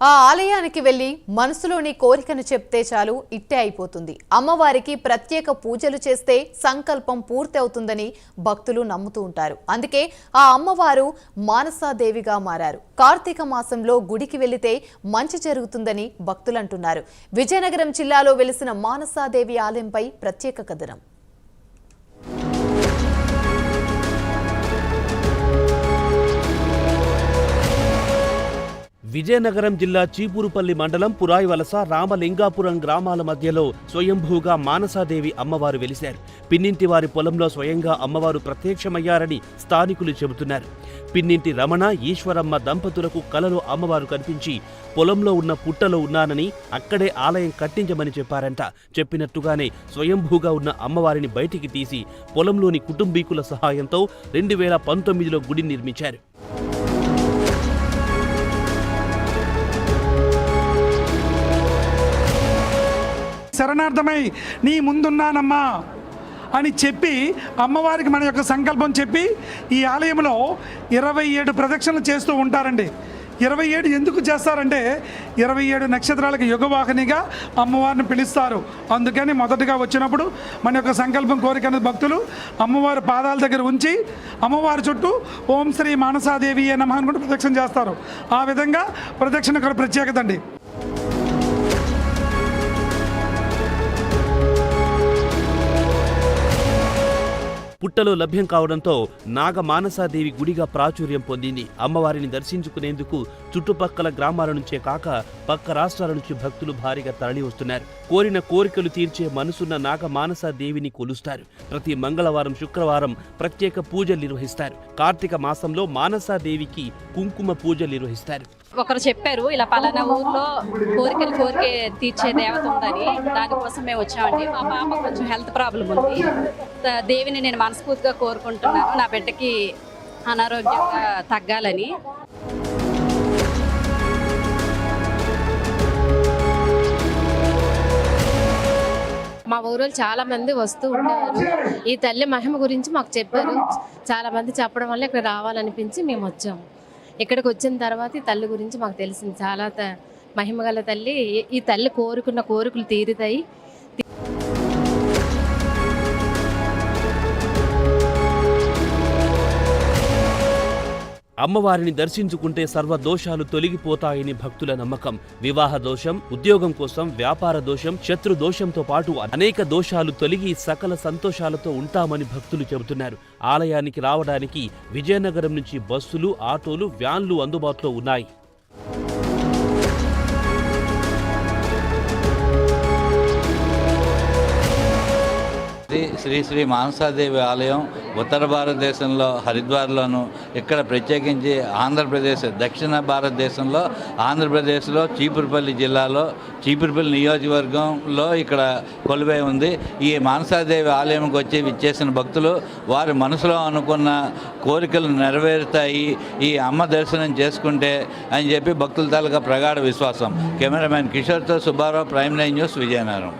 ఆ ఆలయానికి వెళ్ళి మనసులోని కోరికను చెప్తే చాలు ఇట్టే అయిపోతుంది. అమ్మవారికి ప్రత్యేక పూజలు చేస్తే సంకల్పం పూర్తి అవుతుందని భక్తులు నమ్ముతూ ఉంటారు. అందుకే ఆ అమ్మవారు మానసాదేవిగా మారారు. కార్తీక మాసంలో గుడికి వెళితే మంచి జరుగుతుందని భక్తులు అంటున్నారు. విజయనగరం జిల్లాలో వెలిసిన మానసాదేవి ఆలయంపై ప్రత్యేక కథనం. విజయనగరం జిల్లా చీపురుపల్లి మండలం పురాయివలస రామలింగాపురం గ్రామాల మధ్యలో స్వయంభూగా మానసాదేవి అమ్మవారు వెలిశారు. పిన్నింటి వారి పొలంలో స్వయంగా అమ్మవారు ప్రత్యక్షమయ్యారని స్థానికులు చెబుతున్నారు. పిన్నింటి రమణ ఈశ్వరమ్మ దంపతులకు కలలో అమ్మవారు కనిపించి పొలంలో ఉన్న పుట్టలో ఉన్నానని అక్కడే ఆలయం కట్టించమని చెప్పారంట. చెప్పినట్టుగానే స్వయంభూగా ఉన్న అమ్మవారిని బయటికి తీసి పొలంలోని కుటుంబీకుల సహాయంతో రెండు వేల పంతొమ్మిదిలో గుడి నిర్మించారు. శరణార్థమై నీ ముందున్నానమ్మా అని చెప్పి అమ్మవారికి మన యొక్క సంకల్పం చెప్పి ఈ ఆలయంలో ఇరవై ఏడు ప్రదక్షిణలు చేస్తూ ఉంటారండి. ఇరవై ఏడు ఎందుకు చేస్తారంటే ఇరవై ఏడు నక్షత్రాలకు యుగవాహినిగా అమ్మవారిని పిలుస్తారు. అందుకని మొదటగా వచ్చినప్పుడు మన యొక్క సంకల్పం కోరిక అనేది భక్తులు అమ్మవారి పాదాల దగ్గర ఉంచి అమ్మవారి చుట్టూ ఓం శ్రీ మానసాదేవి నమ అనుకుంటూ ప్రదక్షిణ చేస్తారు. ఆ విధంగా ప్రదక్షిణ ఇక్కడ ప్రత్యేకత అండి. పుట్టలో లభ్యం కావడంతో నాగ మానసాదేవి గుడిగా ప్రాచుర్యం పొందింది. అమ్మవారిని దర్శించుకునేందుకు చుట్టుపక్కల గ్రామాల నుంచే కాక పక్క రాష్ట్రాల నుంచి భక్తులు భారీగా తరలి వస్తున్నారు కోరిన కోరికలు తీర్చే మనసున్న నాగ మానసాదేవిని కొలుస్తారు. ప్రతి మంగళవారం శుక్రవారం ప్రత్యేక పూజలు నిర్వహిస్తారు. కార్తీక మాసంలో మానసాదేవికి కుంకుమ పూజలు నిర్వహిస్తారు. ఒకరు చెప్పారు ఇలా పలానా ఊర్లో కోరికలు కోరికే తీర్చే దేవత ఉందని. దానికోసం మేము వచ్చామండి. మా పాప కొంచెం హెల్త్ ప్రాబ్లం ఉంది. త- దేవిని నేను మనస్ఫూర్తిగా కోరుకుంటున్నాను. నా బిడ్డకి అనారోగ్యంగా తగ్గాలని. మా ఊరు చాలా మంది వస్తూ ఉండేవారు ఈ తల్లి మహిమ గురించి మాకు చెప్పారు. చాలా మంది చెప్పడం వల్ల ఇక్కడ రావాలనిపించి మేము వచ్చాము. ఇక్కడికి వచ్చిన తర్వాత ఈ తల్లి గురించి మాకు తెలిసింది. చాలా త- మహిమ గల తల్లి. ఈ తల్లి కోరుకున్న కోరికలు తీరుతాయి. అమ్మవారిని దర్శించుకుంటే సర్వ దోషాలు తొలగిపోతాయని భక్తుల నమ్మకం. వివాహ దోషం ఉద్యోగం కోసం వ్యాపార దోషం శత్రు దోషంతో పాటు అనేక దోషాలు తొలగి సకల సంతోషాలతో ఉంటామని భక్తులు చెబుతున్నారు. ఆలయానికి రావడానికి విజయనగరం నుంచి బస్సులు ఆటోలు వ్యాన్లు అందుబాటులో ఉన్నాయి. శ్రీ శ్రీ మానసాదేవి ఆలయం ఉత్తర భారతదేశంలో హరిద్వార్లోను ఇక్కడ ప్రత్యేకించి ఆంధ్రప్రదేశ్ దక్షిణ భారతదేశంలో ఆంధ్రప్రదేశ్లో చీపురుపల్లి జిల్లాలో చీపురుపల్లి నియోజకవర్గంలో ఇక్కడ కొలువై ఉంది. ఈ మానసాదేవి ఆలయంకి వచ్చి విచ్చేసిన భక్తులు వారి మనసులో అనుకున్న కోరికలు నెరవేరుతాయి. ఈ అమ్మ దర్శనం చేసుకుంటే అని చెప్పి భక్తుల తాలూకా ప్రగాఢ విశ్వాసం. Cameraman కిషోర్తో Subbarao prime nine news Vizianagaram.